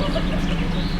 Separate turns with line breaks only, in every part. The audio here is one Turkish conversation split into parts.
すみませ
ん。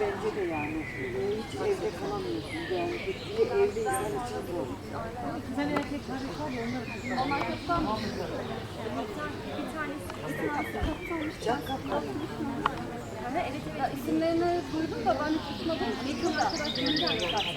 bence de yani. Hiç evde kalamıyorsun. Yani evde insan için zor.
Ya isimlerini duydum da ben tutmadım. Bir geldi zaten.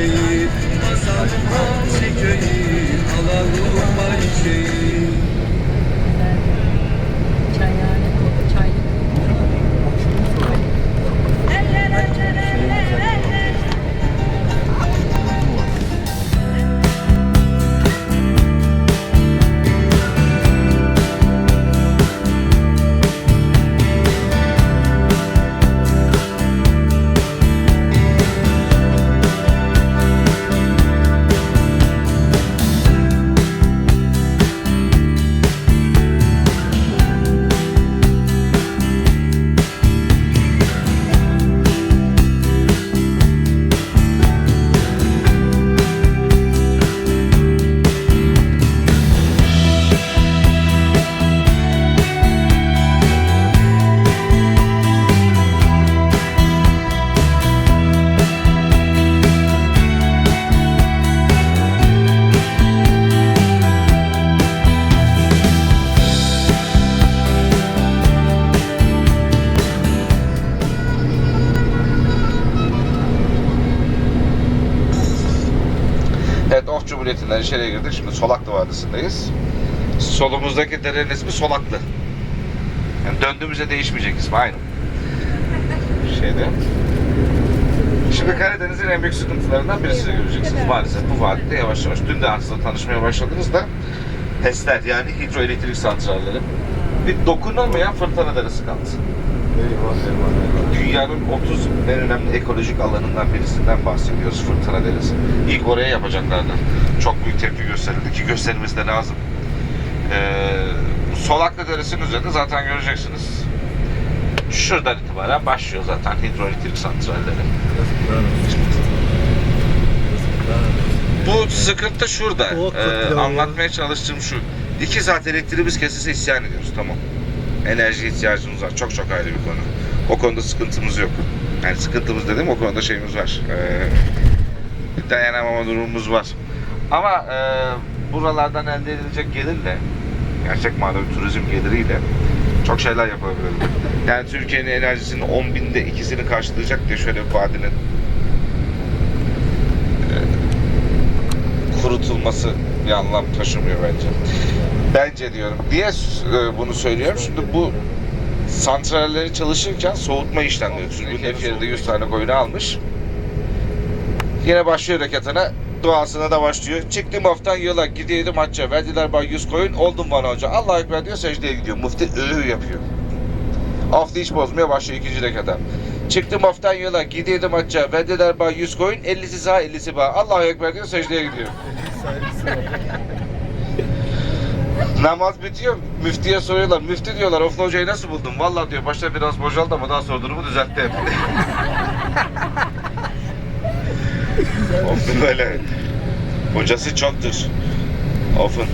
Hey. İçeriye girdik. Şimdi Solaklı Vadisi'ndeyiz. Solumuzdaki derenin ismi Solaklı. Yani döndüğümüzde değişmeyecek ismi aynı. Şeyde. Şimdi Karadeniz'in en büyük sıkıntılarından birisini göreceksiniz maalesef bu vadide yavaş yavaş. Dün de aslında tanışmaya başladınız da HES'ler yani hidroelektrik santralleri. Bir dokunulmayan fırtına deresi kaldı.
Eyvah eyvah eyvah.
Dünyanın 30 en önemli ekolojik alanından birisinden bahsediyoruz Fırtına Deresi. İlk oraya yapacaklardı. Çok büyük tepki gösterildi ki gösterilmesi de lazım. Ee, Solaklı Deresi'nin üzerinde zaten göreceksiniz. Şuradan itibaren başlıyor zaten hidroelektrik santralleri. Bu sıkıntı şurada. Ee, anlatmaya çalıştığım şu. İki saat elektriğimiz kesilse isyan ediyoruz tamam. Enerji ihtiyacımız var. Çok çok ayrı bir konu. O konuda sıkıntımız yok. Yani sıkıntımız dedim o konuda şeyimiz var. Ee, dayanamama durumumuz var. Ama e, buralardan elde edilecek gelirle gerçek manada turizm geliriyle Çok şeyler yapabiliriz. Yani Türkiye'nin enerjisinin 10 binde ikisini karşılayacak diye şöyle bir vadinin e, kurutulması bir anlam taşımıyor bence. Bence diyorum. Niye e, bunu söylüyorum? Şimdi bu santralleri çalışırken soğutma işlemleri. Türbün Nefyer'de 100 tane koyunu almış. Yine başlıyor rekatına. Duasına da başlıyor. Çıktım haftan yola gidiyordum hacca. Verdiler bana 100 koyun. Oldum bana hoca. Allah ekber diyor secdeye gidiyor. Mufti ıı yapıyor. Hafta hiç bozmaya başlıyor ikinci rekata. Çıktım haftan yola gidiyordum hacca. Verdiler bana 100 koyun. 50'si sağ 50'si bağ. Allah ekber diyor secdeye gidiyor. Namaz bitiyor. Müftiye soruyorlar. Müfti diyorlar. Oflu hocayı nasıl buldun? Vallahi diyor başta biraz bocaldı ama daha sonra durumu düzeltti. Oflu böyle. Hocası çoktur. Ofun.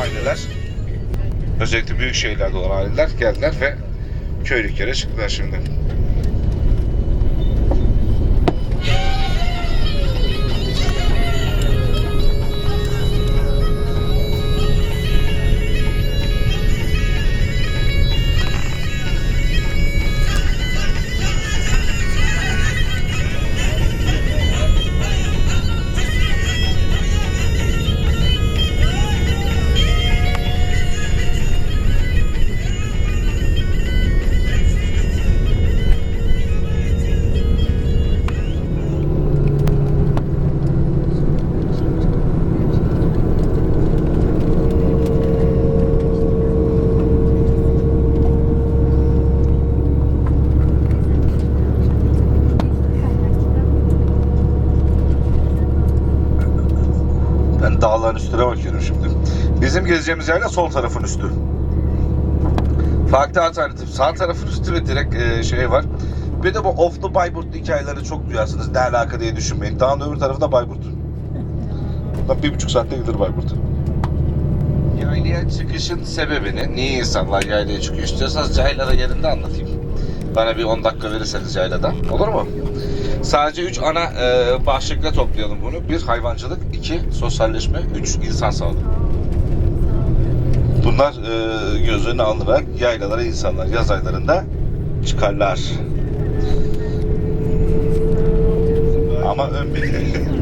Aileler özellikle büyük şehirlerde olan aileler geldiler ve köylüklere çıktılar şimdi. Gezeceğimiz yerler sol tarafın üstü. Farklı alternatif. Sağ tarafın üstü ve direkt e, şey var. Bir de bu off the Bayburt hikayeleri çok duyarsınız. Ne alaka diye düşünmeyin. Dağın öbür tarafı da Bayburt. Buradan bir buçuk saatte gidilir Bayburt'a. Yaylaya çıkışın sebebini, niye insanlar yaylaya çıkıyor istiyorsanız yaylara yerinde anlatayım. Bana bir 10 dakika verirseniz yaylada. Olur mu? Sadece 3 ana e, başlıkla toplayalım bunu. Bir hayvancılık, iki sosyalleşme, üç insan sağlığı. Bunlar e, göz önüne alınarak yaylalara insanlar yaz aylarında çıkarlar. Ama ön bilgi.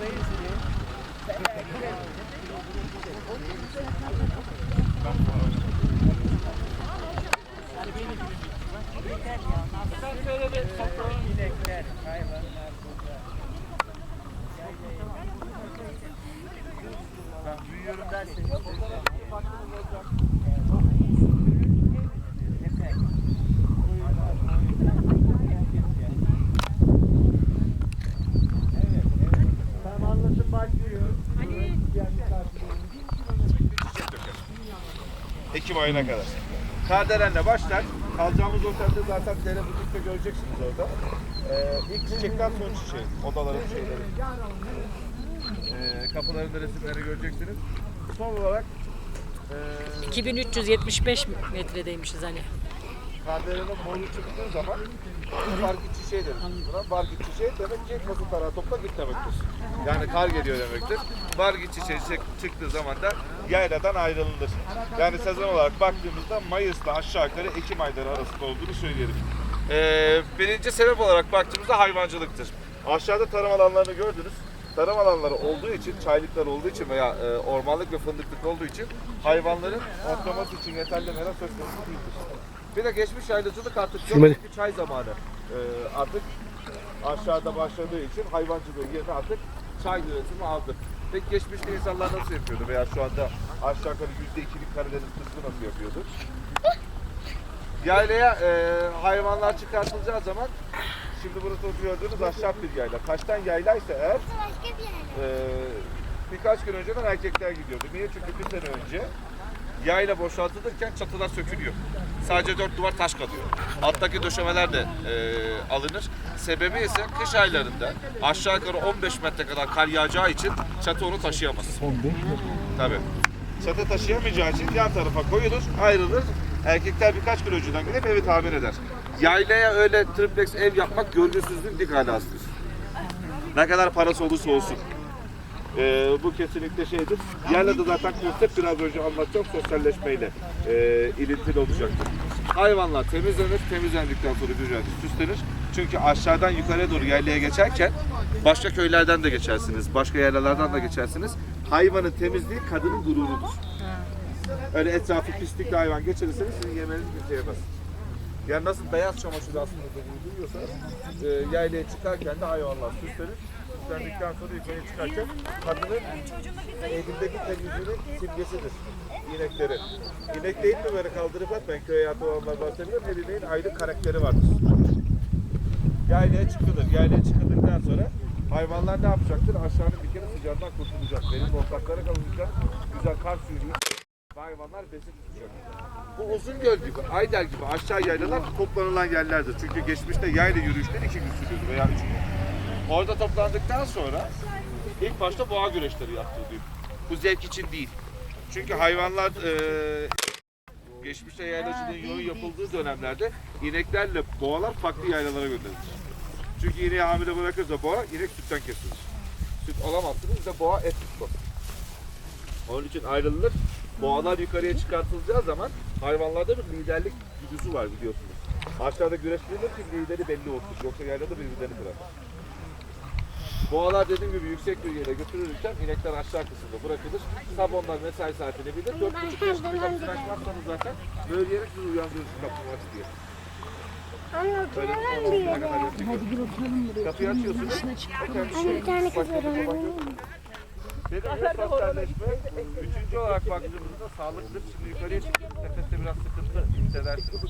Thank you.
Ekim ayına kadar. Kardelenle başlar. Kalacağımız otelde zaten dere butikte göreceksiniz orada. Ee, ilk çiçekten son çiçeği. Odaların şeyleri. Ee, kapılarında resimleri göreceksiniz. Son olarak ee,
2375 metredeymişiz hani.
Kardelenin moru çıktığı zaman bargit çiçeği deriz. Buna bargit çiçeği demek ki kazı tarağı topla git demektir. Yani kar geliyor demektir. Bargit çiçeği çık- çıktığı zaman da yayladan ayrılınır. Yani sezon olarak baktığımızda Mayıs'la aşağı yukarı Ekim ayları arasında olduğunu söyleyelim. Ee, birinci sebep olarak baktığımızda hayvancılıktır. Aşağıda tarım alanlarını gördünüz. Tarım alanları olduğu için, çaylıklar olduğu için veya e, ormanlık ve fındıklık olduğu için hayvanların otlaması için yeterli mera söz konusu değildir. Bir de geçmiş yaylacılık artık yok
Sürmeli.
çünkü çay zamanı. Ee, artık aşağıda başladığı için hayvancılığın yerine artık çay üretimi aldı. Peki geçmişte insanlar nasıl yapıyordu veya şu anda aşağı yukarı yüzde ikilik Karadeniz kısmı nasıl yapıyordu? Yaylaya e, hayvanlar çıkartılacağı zaman şimdi burası gördüğünüz ahşap bir yayla. Taştan yaylaysa eğer e, birkaç gün önceden erkekler gidiyordu. Niye? Çünkü bir sene önce yayla boşaltılırken çatılar sökülüyor. Sadece dört duvar taş kalıyor. Alttaki döşemeler de e, alınır. Sebebi ise kış aylarında aşağı yukarı 15 metre kadar kar yağacağı için çatı onu taşıyamaz.
15 metre.
Tabii. Çatı taşıyamayacağı için yan tarafa koyulur, ayrılır. Erkekler birkaç gün önceden gidip evi tamir eder. Yaylaya öyle triplex ev yapmak görgüsüzlük dik alasıdır. Ne kadar parası olursa olsun. Ee, bu kesinlikle şeydir. Yaylada zaten konsept biraz önce anlatacağım sosyalleşmeyle e, ilintili olacaktır. Hayvanlar temizlenir, temizlendikten sonra güzelce süslenir. Çünkü aşağıdan yukarıya doğru yaylaya geçerken başka köylerden de geçersiniz, başka yerlerden de geçersiniz. Hayvanın temizliği kadının gururudur. Öyle etrafı pislikle hayvan geçirirseniz sizin yemeğiniz kimse yemez. Yani nasıl beyaz çamaşır aslında dediğini duyuyorsanız e, yaylaya çıkarken de hayvanlar süslenir. Süslendikten sonra yukarıya çıkarken kadının evindeki temizliğinin simgesidir. İnekleri. İnek değil mi böyle kaldırıp atmayın köy hayatı olanlar bahsediyorum. Her ineğin ayrı karakteri vardır. Yaylaya çıkılır. Yaylaya çıkıldıktan sonra hayvanlar ne yapacaktır? Aşağının bir kere sıcağından kurtulacak. Benim ortaklara kalacak. Güzel kar suyunu hayvanlar besin tutacak. Bu uzun göl gibi, Ayder gibi aşağı yaylalar toplanılan yerlerdir. Çünkü geçmişte yayla yürüyüşleri iki gün sürüyordu veya üç gün. Orada toplandıktan sonra ilk başta boğa güreşleri yaptırılıyor. Bu zevk için değil. Çünkü hayvanlar eee geçmişte yaylacılığın yoğun yapıldığı dönemlerde ineklerle boğalar farklı yaylalara gönderilir. Çünkü ineği hamile bırakırsa boğa, inek sütten kesilir. Süt alamazsınız da boğa et tutmaz. Onun için ayrılır. Boğalar yukarıya çıkartılacağı zaman hayvanlarda bir liderlik güdüsü var biliyorsunuz. Aşağıda güreştirilir ki lideri belli olsun. Yoksa yaylada birbirlerini kırar. Boğalar dediğim gibi yüksek bir yere götürülürken inekler aşağı kısımda bırakılır. Sabah onlar mesai saatini bilir. Dört buçuk beş gibi kapısını açmazsanız zaten böyleyerek sizi uyandırırsın kapıyı aç diye. Böyle on on kadar bekletiyor. Kapıyı açıyorsunuz. O kendi
Anne bir tane kız var
ya sosyalleşme. Üçüncü olarak baktığımızda sağlıklı. Şimdi yukarıya çıktığınız nefeste biraz sıkıntı hissedersiniz.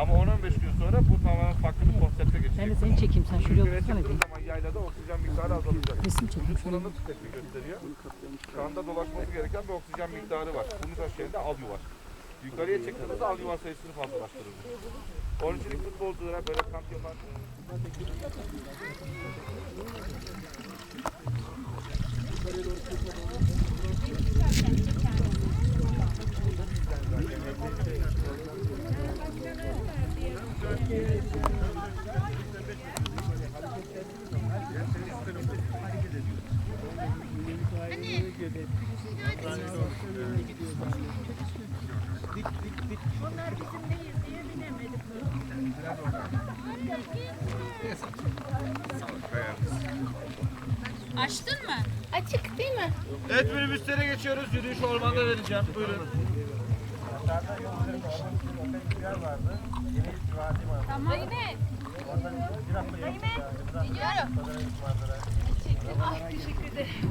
Ama 10-15 gün sonra bu tamamen farklı bir konsepte geçecek.
Ben de seni çekeyim sen şuraya otursana bir.
zaman yaylada oksijen miktarı azalacak.
Resim çekeyim
buranın tüketimi gösteriyor. Şu anda dolaşması gereken bir oksijen miktarı var. Bunun taşıyanda al yuvar. Yukarıya çıktığınızda al yuvar sayısını fazlalaştırır. Onun için futbolculara böyle onlar bizim değil diye bilemedik.
Açtın mı? Açık değil mi?
Evet minibüslere geçiyoruz. Yürüyüş ormanda vereceğim. Buyurun.
Tamam. Zeynep. Zeynep. Gidiyorum. Ay teşekkür ederim.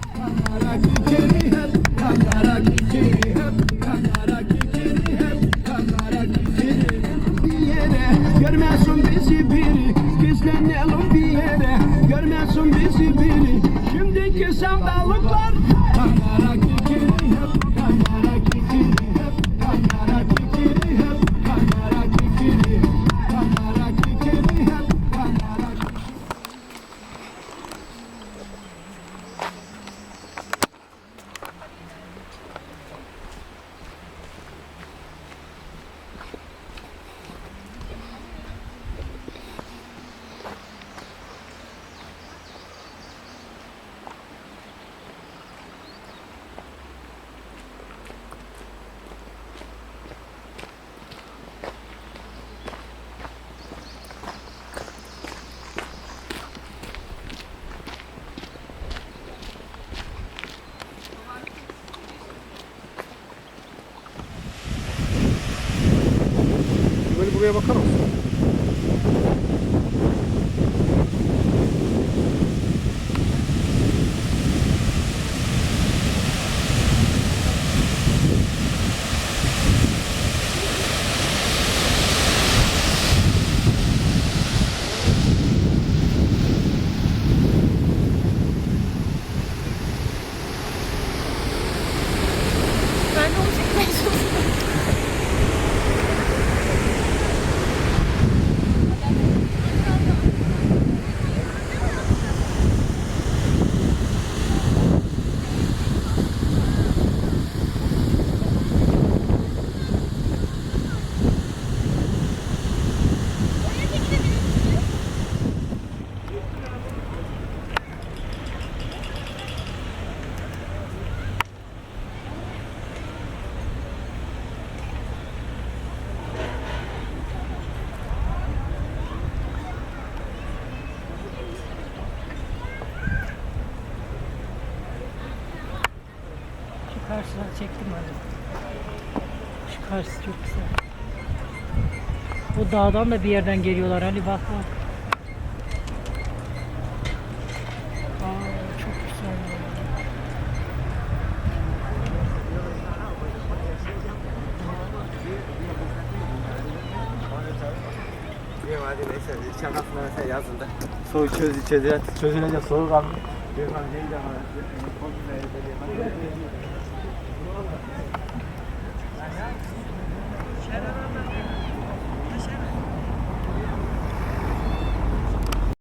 Görmesin bizi biri Gizlenelim bir yere Görmesin bizi biri Şimdiki sevdalıklar
buraya bakar mısın?
Çektim hani. Şu karşısı çok güzel. O dağdan da bir yerden geliyorlar Ali bak bak. Çok güzel. ya.
Hadi neyse şakasına mesela yazıldı. Soğuk çöz çözülecek çözülecek soğuk aldı. Gökhan Ceylan var.